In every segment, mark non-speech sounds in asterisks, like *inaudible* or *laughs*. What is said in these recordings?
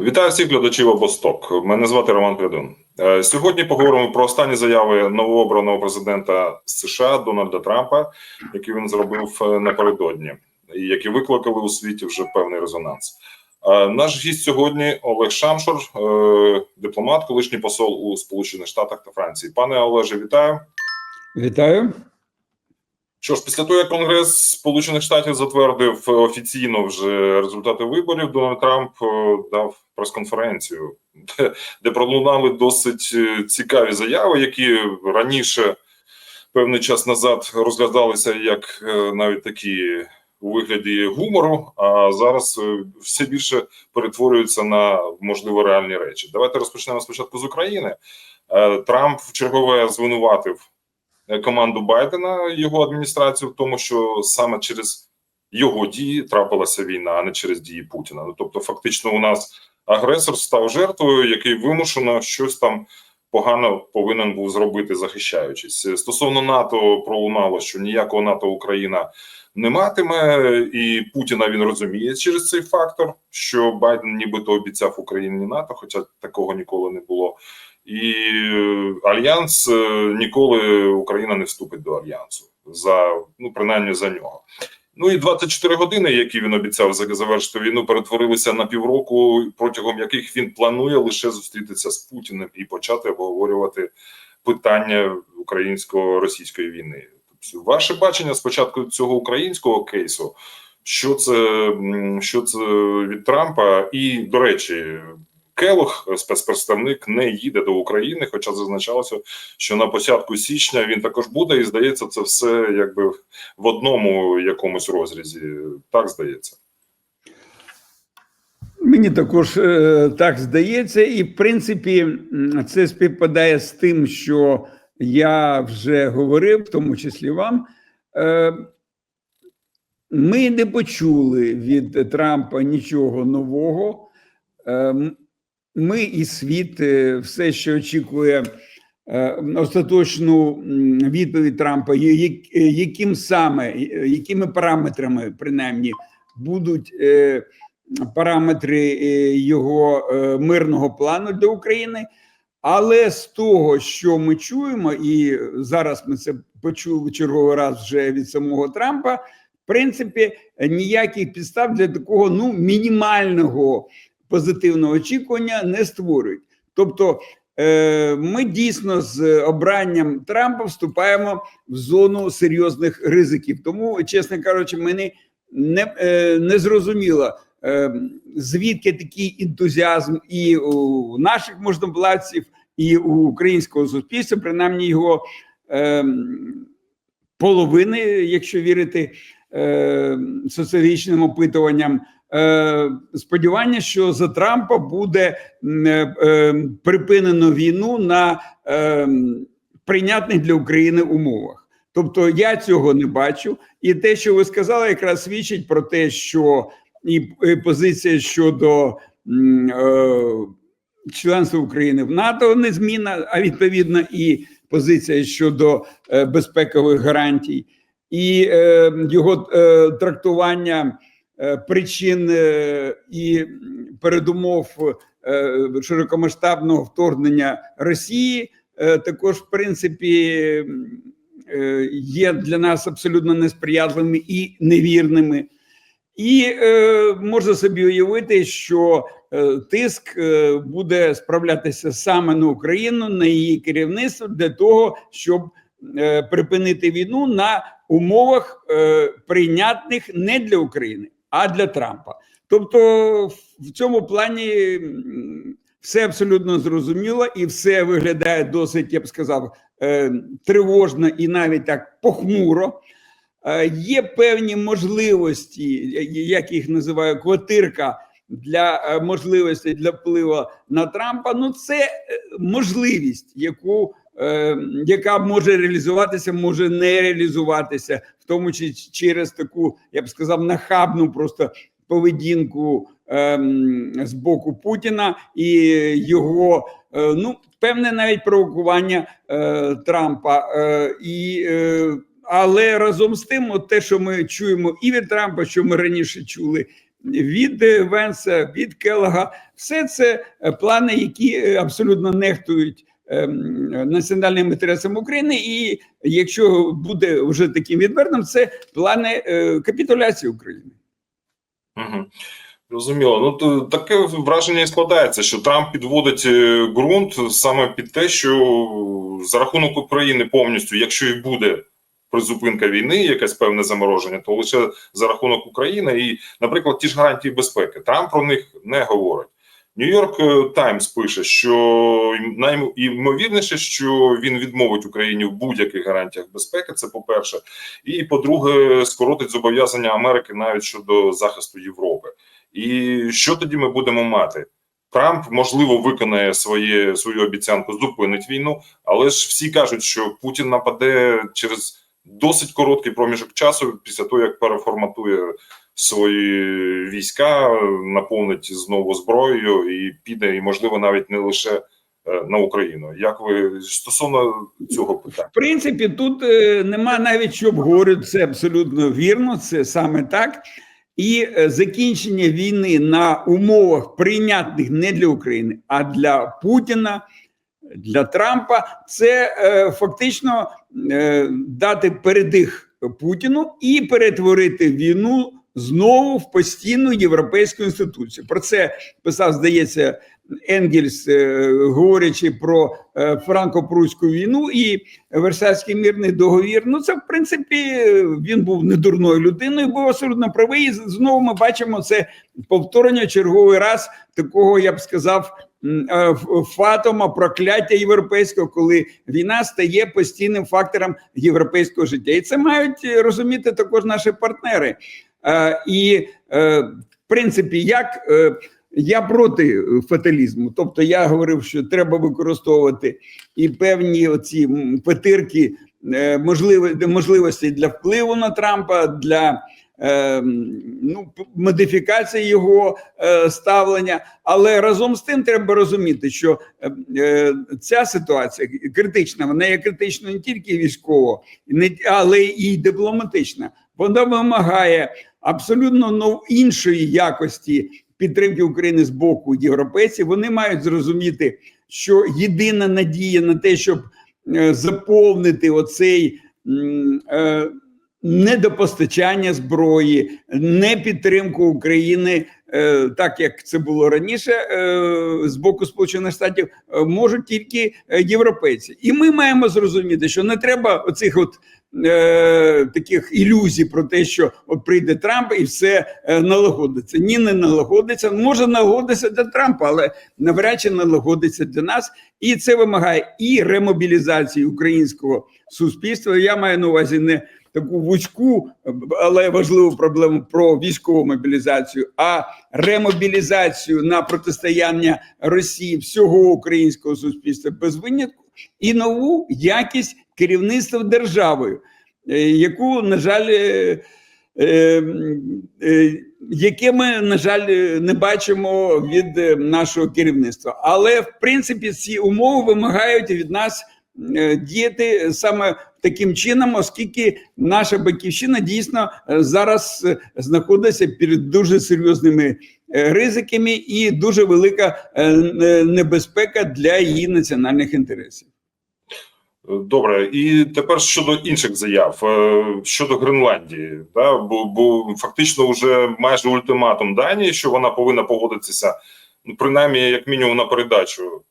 Вітаю всіх глядачів Обосток. Мене звати Роман Крядун. Е, Сьогодні поговоримо про останні заяви новообраного президента США Дональда Трампа, які він зробив е, напередодні, і які викликали у світі вже певний резонанс. Е, Наш гість сьогодні Олег Шамшур, дипломат, колишній посол у Сполучених Штатах та Франції. Пане Олеже, вітаю. Вітаю. Що ж, після того, як Конгрес Сполучених Штатів затвердив офіційно вже результати виборів, Дональд Трамп е, дав прес-конференцію, де, де пролунали досить е, цікаві заяви, які раніше певний час назад розглядалися як е, навіть такі у вигляді гумору, а зараз е, все більше перетворюються на можливо реальні речі. Давайте розпочнемо спочатку з України. Е, Трамп чергове звинуватив е, команду Байдена, його адміністрацію, в тому, що саме через його дії трапилася війна, а не через дії Путіна. Ну тобто, фактично, у нас агресор став жертвою, який вимушено щось там погано повинен був зробити, захищаючись. Е, Стосовно НАТО пролунало, що ніякого НАТО Україна не матиме, і Путіна він розуміє через цей фактор, що Байден нібито обіцяв Україні НАТО, хоча такого ніколи не було. І е, альянс е, ніколи Україна не вступить до альянсу за ну принаймні за нього. Ну і 24 години, які він обіцяв завершити війну, перетворилися на півроку, протягом яких він планує лише зустрітися з Путіним і почати обговорювати питання українсько-російської війни. Тобто, ваше бачення спочатку цього українського кейсу, що це, що це від Трампа, і до речі. Келох, спецпредставник, не їде до України, хоча зазначалося, що на початку січня він також буде, і здається, це все якби в одному якомусь розрізі. Так здається. Мені також е, так здається, і в принципі це співпадає з тим, що я вже говорив, в тому числі вам. Е, ми не почули від Трампа нічого нового. Ми і світ, е, все, що очікує е, остаточну відповідь Трампа, е, яким саме, якими параметрами, принаймні, будуть. параметри його мирного плану для України. Але з того, що ми чуємо, і зараз ми це почули черговий раз вже від самого Трампа, в принципі, ніяких підстав для такого ну мінімального позитивного очікування не створюють. Тобто, е, ми дійсно з обранням Трампа вступаємо в зону серйозних ризиків. Тому, чесно кажучи, мені не, е, не зрозуміло, е, звідки такий ентузіазм і у наших можновладців, і у українського суспільства, принаймні його половини, якщо вірити соціологічним опитуванням. Е, сподівання, що за Трампа буде е, е, припинено війну на прийнятних для України умовах. Тобто я цього не бачу, і те, що ви сказали, якраз свідчить про те, що і, позиція щодо е, членства України в НАТО незмінна, а відповідно і позиція щодо е, безпекових гарантій, і е, його е, трактування причин е, і передумов е, широкомасштабного вторгнення Росії, е, також в принципі. е, Є для нас абсолютно несприятливими і невірними, і е, можна собі уявити, що е, тиск е, буде справлятися саме на Україну, на її керівництво для того, щоб е, припинити війну на умовах е, прийнятних не для України, а для Трампа. Тобто, в цьому плані все абсолютно зрозуміло, і все виглядає досить, я б сказав, е, тривожно і навіть так похмуро. Е, Є певні можливості, як їх називаю, квартирка для е, можливості для впливу на Трампа. Ну, це можливість, яку яка може реалізуватися, може не реалізуватися, в тому числі через таку, я б сказав, нахабну просто поведінку ем, з боку Путіна і його, е, ну, певне навіть провокування е, Трампа. Е, і е, але разом з тим, от те, що ми чуємо і від Трампа, що ми раніше чули, від е, Венса, від Келлога. Все це е, плани, які е, абсолютно нехтують національним інтересам України. І якщо буде вже таким відвертим, це плани е, капітуляції України. Угу. Розуміло. Ну то таке враження і складається, що Трамп підводить е, ґрунт саме під те, що за рахунок України повністю, якщо і буде призупинка війни, якесь певне замороження, то лише за рахунок України і, наприклад, ті ж гарантії безпеки. Трамп про них не говорить. Нью-Йорк Таймс пише, що найімовірніше, що він відмовить Україні в будь-яких гарантіях безпеки. Це по-перше, і по-друге, скоротить зобов'язання Америки навіть щодо захисту Європи. І що тоді ми будемо мати? Трамп можливо виконає своє свою обіцянку, зупинить війну, але ж всі кажуть, що Путін нападе через досить короткий проміжок часу після того, як переформатує свої війська, наповнить знову зброєю і піде, і можливо навіть не лише е, на Україну. Як ви стосовно цього питання? В принципі, тут е, нема навіть що обговорювати, це абсолютно вірно, це саме так. І е, закінчення війни на умовах прийнятних не для України, а для Путіна, для Трампа, це е, фактично е, дати передих Путіну і перетворити війну знову в постійну європейську інституцію. Про це писав, здається, Енгельс, е, говорячи про е, франко-прусську війну і Версальський мирний договір. Ну це в принципі він був недурною людиною, був абсолютно правий. І знову ми бачимо це повторення черговий раз такого, я б сказав. е, Фатома прокляття європейського, коли війна стає постійним фактором європейського життя, і це мають розуміти також наші партнери. Е, І е, в принципі, як е, я проти фаталізму. Тобто я говорив, що треба використовувати і певні оці петирки можливості для впливу на Трампа, для ну, модифікації його ставлення. Але разом з тим треба розуміти, що ця ситуація критична, вона є критичною не тільки військово, але і дипломатична. Вона вимагає абсолютно нов, іншої якості підтримки України з боку європейців. Вони мають зрозуміти, що єдина надія на те, щоб е, заповнити оцей е, недопостачання зброї, не підтримку України, е, так як це було раніше, е, з боку Сполучених Штатів, можуть тільки європейці. І ми маємо зрозуміти, що не треба оцих от е, таких ілюзій про те, що от прийде Трамп і все е, налагодиться. Ні, не налагодиться. Може налагодитися для Трампа, але навряд чи налагодиться для нас. І це вимагає і ремобілізації українського суспільства. Я маю на увазі не таку вузьку, але важливу проблему про військову мобілізацію, а ремобілізацію на протистояння Росії всього українського суспільства без винятку і нову якість керівництва державою, е, яку, на жаль, е, е, яке ми, на жаль, не бачимо від нашого керівництва. Але в принципі ці умови вимагають від нас діяти саме таким чином, оскільки наша батьківщина дійсно зараз знаходиться перед дуже серйозними ризиками і дуже велика небезпека для її національних інтересів. Добре, і тепер щодо інших заяв Е, щодо Гренландії, да, бо, бо фактично вже майже ультиматум Данії, що вона повинна погодитися, ну, принаймні, як мінімум, на передачу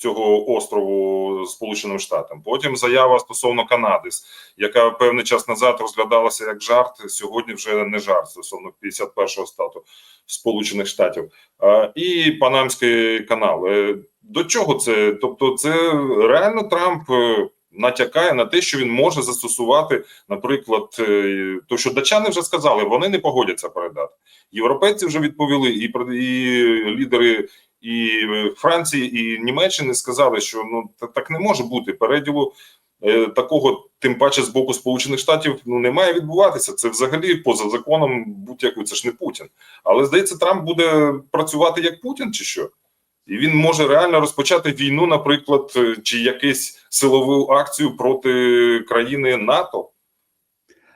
цього острову Сполученим Штатам. Потім заява стосовно Канади, яка певний час назад розглядалася як жарт. Сьогодні вже не жарт стосовно 51-го стату Сполучених Штатів. І Панамський канал. Е, До чого це? Тобто, це реально Трамп е, натякає на те, що він може застосувати, наприклад, е, то, що датчани вже сказали, вони не погодяться передати. Європейці вже відповіли, і, і лідери і Франції, і Німеччини сказали, що ну так не може бути. Переділу е, такого, тим паче з боку Сполучених Штатів, ну не має відбуватися. Це взагалі поза законом будь-який, це ж не Путін. Але здається, Трамп буде працювати як Путін, чи що? І він може реально розпочати війну, наприклад, е, чи якусь силову акцію проти країни НАТО.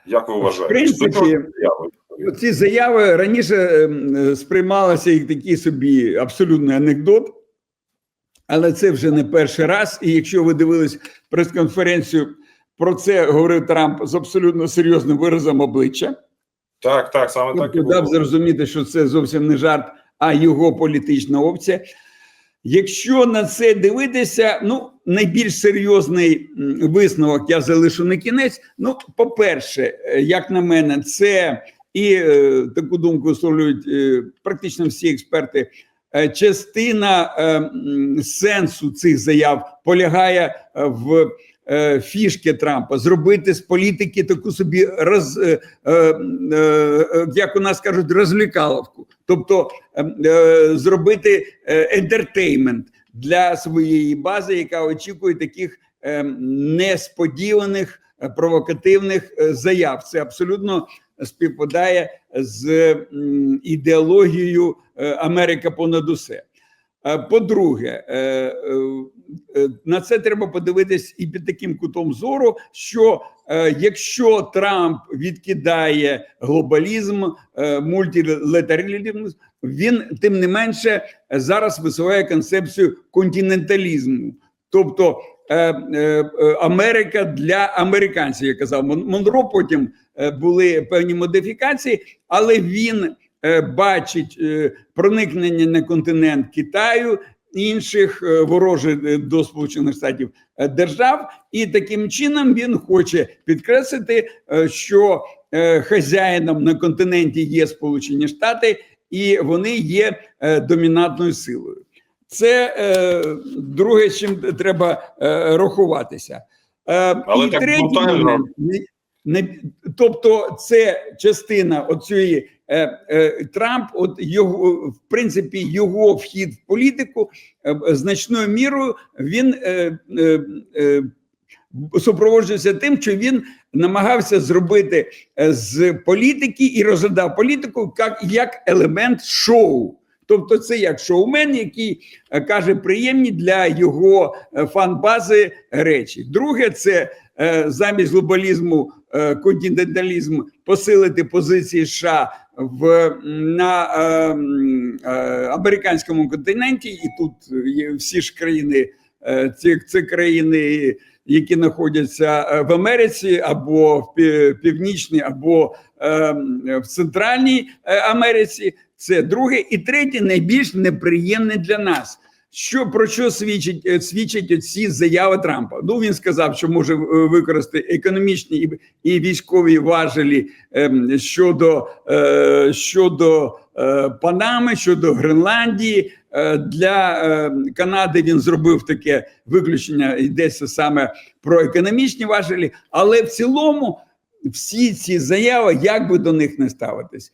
Як ви вважаєте? принципі, Ці заяви раніше ем, сприймалися як такий собі абсолютний анекдот, але це вже не перший раз. І якщо ви дивились прес-конференцію, про це говорив Трамп з абсолютно серйозним виразом обличчя. Так, так, саме так і дав зрозуміти, що це зовсім не жарт, а його політична опція. Якщо на це дивитися, ну найбільш серйозний висновок я залишу на кінець. Ну, по-перше, е, як на мене, це і е, таку думку висловлюють е, практично всі експерти. е, Частина сенсу цих заяв полягає в фішки Трампа зробити з політики таку собі роз, як у нас кажуть, розлікаловку, тобто зробити ентертеймент для своєї бази, яка очікує таких несподіваних провокативних заяв. Це абсолютно співпадає з ідеологією е, Америка понад усе. По-друге, е, е, на це треба подивитись і під таким кутом зору, що якщо Трамп відкидає глобалізм, мультилатералізм, він тим не менше зараз висуває концепцію континенталізму, тобто Америка для американців. Я казав, Мон- Монро потім е, були певні модифікації, але він е, бачить е, проникнення на континент Китаю. Інших е, ворожих е, до Сполучених Штатів е, держав, і таким чином він хоче підкреслити, е, що е, хазяїном на континенті є Сполучені Штати, і вони є е, домінантною силою. Це е, друге, з чим треба е, рахуватися. Е, Але і так третій момент, не, не, тобто, це частина оцієї е, е, Трамп, от його в принципі, його вхід в політику е, значною мірою він е, е, е, супроводжується тим, що він намагався зробити е, з політики і розглядав політику як, як елемент шоу. Тобто, це як шоумен, який е, каже приємні для його е, фан-бази речі. Друге, це е, замість глобалізму, континенталізм посилити позиції США в на е, е, американському континенті, і тут є всі ж країни, ці, це країни, які знаходяться в Америці або в Північній, або е, в Центральній Америці. Це друге, і третє, найбільш неприємне для нас. Що про що свідчить е, свідчать ці заяви Трампа? Ну він сказав, що може е, використати економічні і, і військові важелі ем, щодо, е, щодо е, Панами, щодо Гренландії. Е, для е, Канади він зробив таке виключення. Йдеться саме про економічні важелі, але в цілому всі ці заяви, як би до них не ставитись,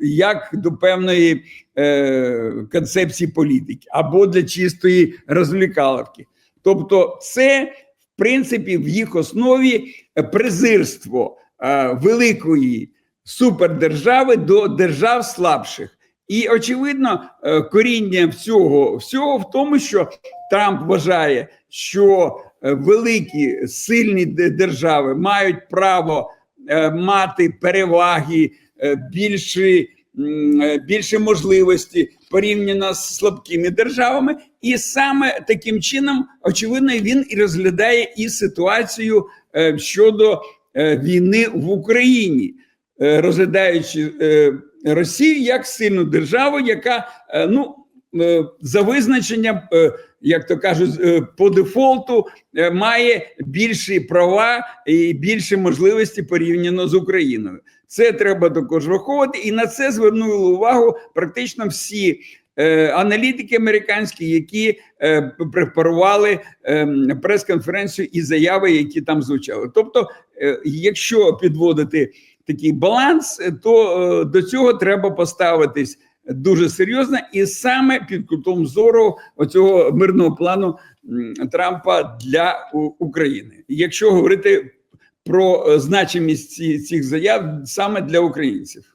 як до певної е, концепції політики або для чистої розвлікаловки. Тобто, це в принципі в їх основі презирство е, великої супердержави до держав слабших. І очевидно, е, коріння всього, всього в тому, що Трамп вважає, що е, великі сильні держави мають право е, мати переваги, більші, м, е, більше можливості порівняно з слабкими державами, і саме таким чином, очевидно, він і розглядає і ситуацію е, щодо е, війни в Україні, е, розглядаючи е, Росію як сильну державу, яка е, ну е, за визначенням, е, як то кажуть, е, по дефолту е, має більші права і більші можливості порівняно з Україною. Це треба також враховувати, і на це звернули увагу практично всі. е, Аналітики американські, які е, препарували е, прес-конференцію і заяви, які там звучали. Тобто, е, якщо підводити такий баланс, то е, до цього треба поставитись дуже серйозно, і саме під кутом зору оцього мирного плану Трампа для України. Якщо говорити про е, значимість цих заяв саме для українців.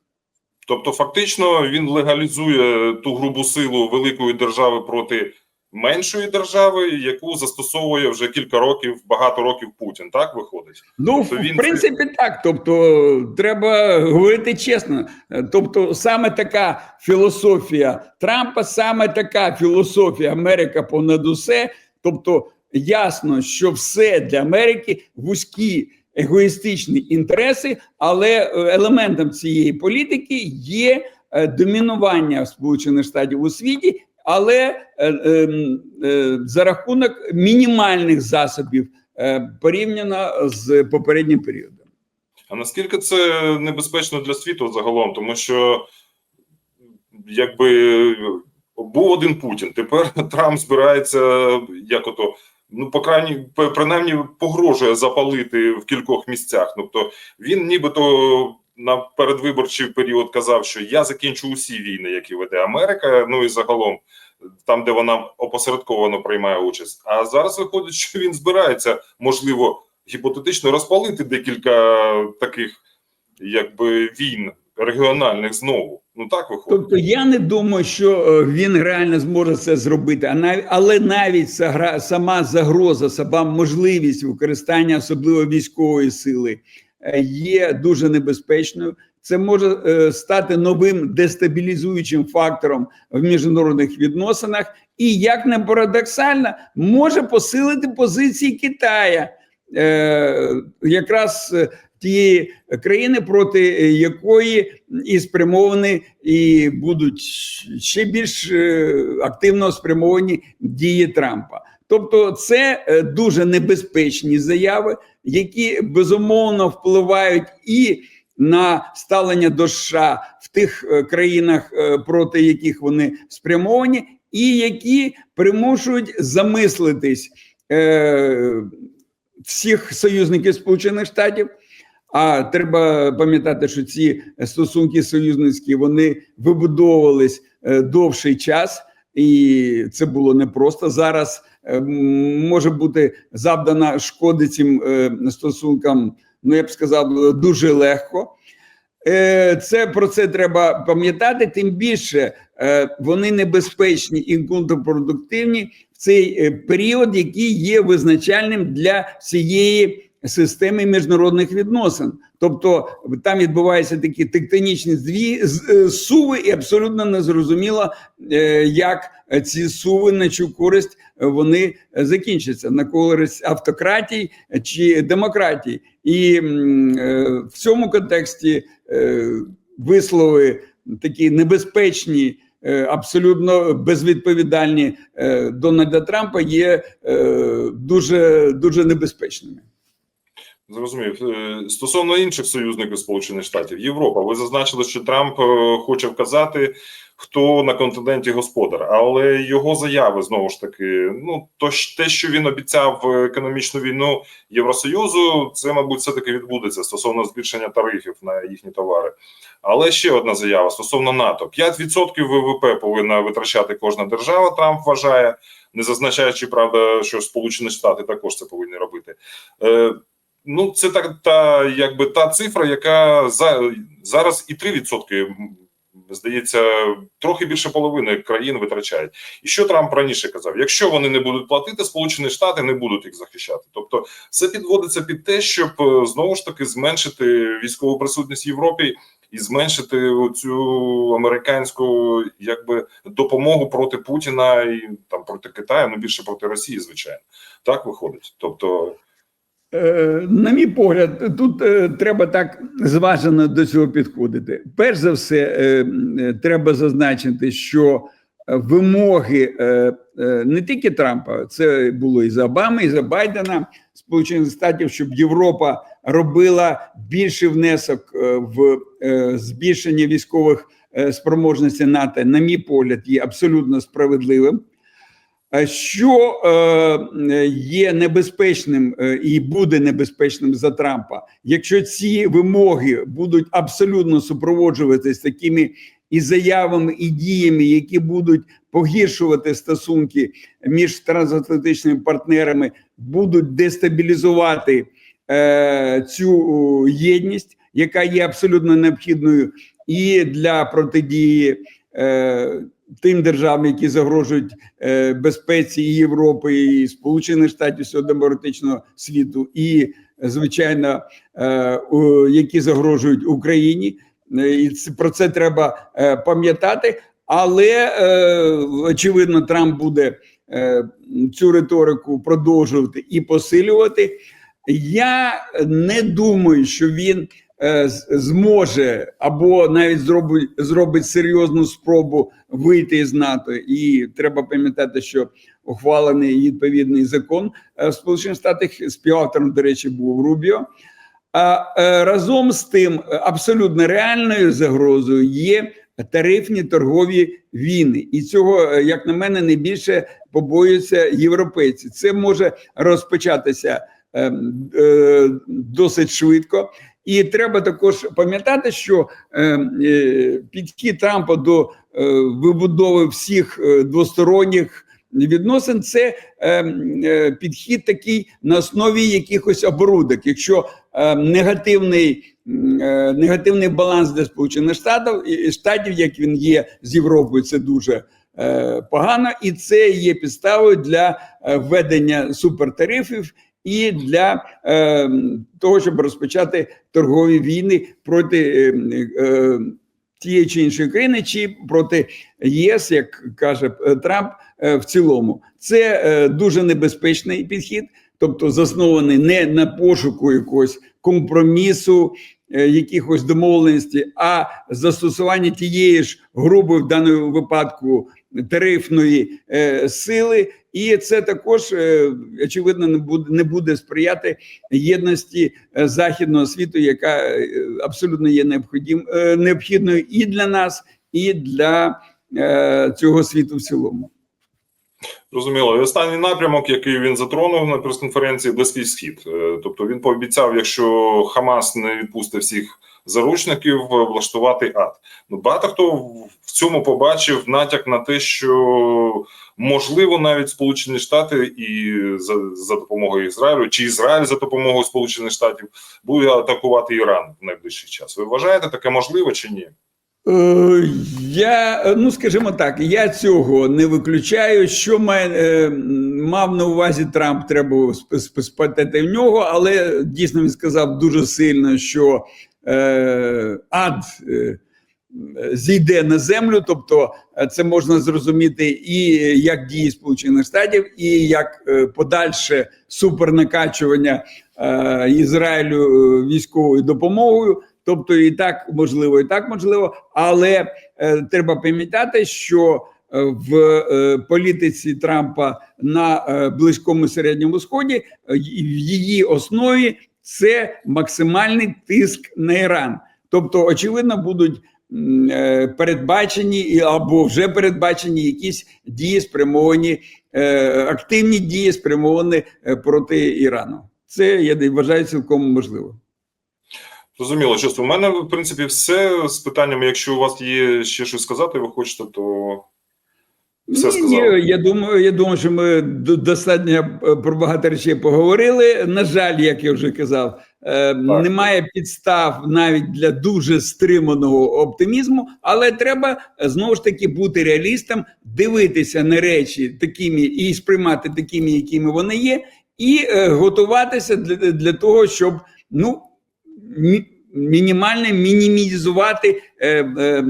Тобто, фактично, він легалізує ту грубу силу великої держави проти меншої держави, яку застосовує вже кілька років, багато років Путін. Так виходить. Ну, Тобто він в принципі, так. Тобто, треба говорити чесно. Тобто, саме така філософія Трампа, саме така філософія Америка понад усе. Тобто, ясно, що все для Америки вузькі егоїстичні інтереси, але е, елементом цієї політики є е, домінування Сполучених Штатів у світі, але е, е, е, за рахунок мінімальних засобів порівняно з попереднім періодом. А наскільки це небезпечно для світу загалом? Тому що якби був один Путін, тепер *laughs* Трамп збирається як ото. Ну, по крайній по- принаймні погрожує запалити в кількох місцях. Тобто він нібито на передвиборчий період казав, що я закінчу усі війни, які веде Америка. Ну і загалом там, де вона опосередковано приймає участь. А зараз виходить, що він збирається, можливо, гіпотетично розпалити декілька таких, якби війн регіональних знову. Ну так виходить. Тобто я не думаю, що е, він реально зможе це зробити. Але навіть сама загроза, сама можливість використання особливо військової сили е, є дуже небезпечною. Це може е, стати новим дестабілізуючим фактором в міжнародних відносинах, і як не парадоксально, може посилити позиції Китая, якраз тієї країни, проти якої і спрямовані, і будуть ще більш е, активно спрямовані дії Трампа. Тобто, це е, дуже небезпечні заяви, які безумовно впливають і на ставлення до США в тих е, країнах, е, проти яких вони спрямовані, і які примушують замислитись е, всіх союзників Сполучених Штатів. А треба пам'ятати, що ці стосунки союзницькі вони вибудовувались е, довший час, і це було непросто. Зараз е, може бути завдана шкоди цим е, стосункам. Ну я б сказав, дуже легко. Е, Це про це треба пам'ятати. Тим більше е, вони небезпечні і контрпродуктивні в цей е, період, який є визначальним для всієї системи міжнародних відносин. Тобто там відбуваються такі тектонічні зві е, суви, і абсолютно незрозуміло, е, як ці суви на чу користь е, вони закінчаться на користь автократій чи демократій. І в цьому контексті вислови такі небезпечні. Абсолютно безвідповідальні Дональда Трампа є дуже дуже небезпечними. Зрозумів. Е, Стосовно інших союзників Сполучених Штатів, Європа. Ви зазначили, що Трамп е, хоче вказати, хто на континенті господар, але його заяви знову ж таки, ну то те, що він обіцяв е, економічну війну Євросоюзу, це, мабуть, все таки відбудеться стосовно збільшення тарифів на їхні товари. Але ще одна заява стосовно НАТО: 5% ВВП повинна витрачати кожна держава. Трамп вважає, не зазначаючи правда, що Сполучені Штати також це повинні робити. Ну, це так та якби та цифра, яка за зараз і 3%, м, здається, трохи більше половини країн витрачають. І що Трамп раніше казав? Якщо вони не будуть платити, Сполучені Штати не будуть їх захищати. Тобто, все підводиться під те, щоб е, знову ж таки зменшити військову присутність в Європі і зменшити цю американську якби допомогу проти Путіна і там проти Китаю, ну більше проти Росії, звичайно. Так виходить. Тобто. Е, На мій погляд, тут е, треба так зважено до цього підходити. Перш за все, е, треба зазначити, що вимоги не тільки Трампа, це було і за Обами, і за Байдена, Сполучених Штатів, щоб Європа робила більший внесок в збільшення військових спроможностей НАТО, на мій погляд, є абсолютно справедливим. Е, Що е, є небезпечним е, і буде небезпечним за Трампа, якщо ці вимоги будуть абсолютно супроводжуватись такими і заявами, і діями, які будуть погіршувати стосунки між трансатлантичними партнерами, будуть дестабілізувати цю єдність, яка є абсолютно необхідною і для протидії тим державам, які загрожують е, безпеці і Європи, і Сполучених Штатів всього демократичного світу, і звичайно, е, які загрожують Україні. Е, І про це треба е, пам'ятати. Але е, очевидно, Трамп буде е, цю риторику продовжувати і посилювати. Я не думаю, що він е, зможе або навіть зробить, зробить серйозну спробу вийти із НАТО. І треба пам'ятати, що ухвалений відповідний закон е, в Сполучених Штатах співавтором, до речі, був Рубіо. А е, разом з тим, е, абсолютно реальною загрозою є тарифні торгові війни, і цього, е, як на мене, найбільше побоюються європейці. Це може розпочатися е, е, досить швидко. І треба також пам'ятати, що е, е, підхід Трампа до е, вибудови всіх двосторонніх відносин це підхід такий на основі якихось оборудок. Якщо негативний, негативний баланс для Сполучених Штатів, і- штатів, як він є з Європою, це дуже погано, і це є підставою для введення супертарифів і для е, того, щоб розпочати торгові війни проти е, е, тієї чи іншої країни, чи проти єС, як каже е, Трамп, е, в цілому. Це е, дуже небезпечний підхід, тобто заснований не на пошуку якогось компромісу, е, якихось домовленостей, а застосування тієї ж грубої в даному випадку тарифної е, сили, і це також е, очевидно не буде не буде сприяти єдності е, західного світу, яка е, абсолютно є необхідною і для нас, і для цього світу в цілому. Зрозуміло. І останній напрямок, який він затронув на прес-конференції, Близький Схід. Тобто він пообіцяв, якщо Хамас не відпустить всіх заручників, е, влаштувати ад. Ну багато хто в цьому побачив натяк на те, що можливо навіть Сполучені Штати і за, за допомогою Ізраїлю, чи Ізраїль за допомогою Сполучених Штатів буде атакувати Іран в найближчий час. Ви вважаєте таке можливо чи ні? Е, Я ну скажімо так, я цього не виключаю. Що має, е, мав на увазі Трамп, треба сп- сп- спитати в нього, але дійсно він сказав дуже сильно, що ад е, зійде на землю. Тобто, е, це можна зрозуміти і як дії Сполучених Штатів, і як е, подальше супернакачування е, Ізраїлю е, військовою допомогою. Тобто, і так можливо, і так можливо, але е, треба пам'ятати, що е, в е, політиці Трампа на е, близькому середньому сході е, в її основі це максимальний тиск на Іран. Тобто, очевидно, будуть е, передбачені або вже передбачені якісь дії спрямовані, е, активні дії спрямовані е, проти Ірану. Це я вважаю цілком можливо. Зрозуміло, що у мене в принципі все з питаннями. Якщо у вас є ще щось сказати, ви хочете, то все Ні, ні, я думаю, я думаю, що ми до- достатньо про багато речей поговорили. На жаль, як я вже казав, е, немає підстав навіть для дуже стриманого оптимізму, але треба знову ж таки бути реалістом, дивитися на речі такими і сприймати такими, якими вони є, і е, готуватися для, для того, щоб ну мі- мінімально мінімізувати е, е,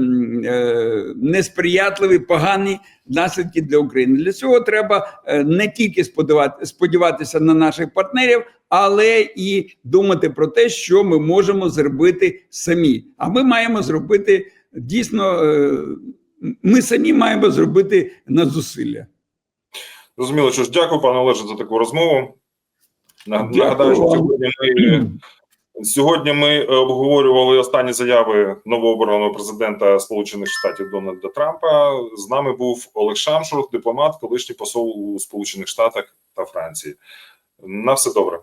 е, несприятливі погані наслідки для України. Для цього треба е, не тільки сподіватися на наших партнерів, але і думати про те, що ми можемо зробити самі. А ми маємо зробити дійсно. е, Ми самі маємо зробити надзусилля. Зрозуміло, що ж дякую, пане Олеже, за таку розмову. На- Нагадаю, що сьогодні ми сьогодні ми е, обговорювали останні заяви новообраного президента Сполучених Штатів Дональда Трампа. З нами був Олег Шамшур, дипломат, колишній посол у Сполучених Штатах та Франції. На все добре.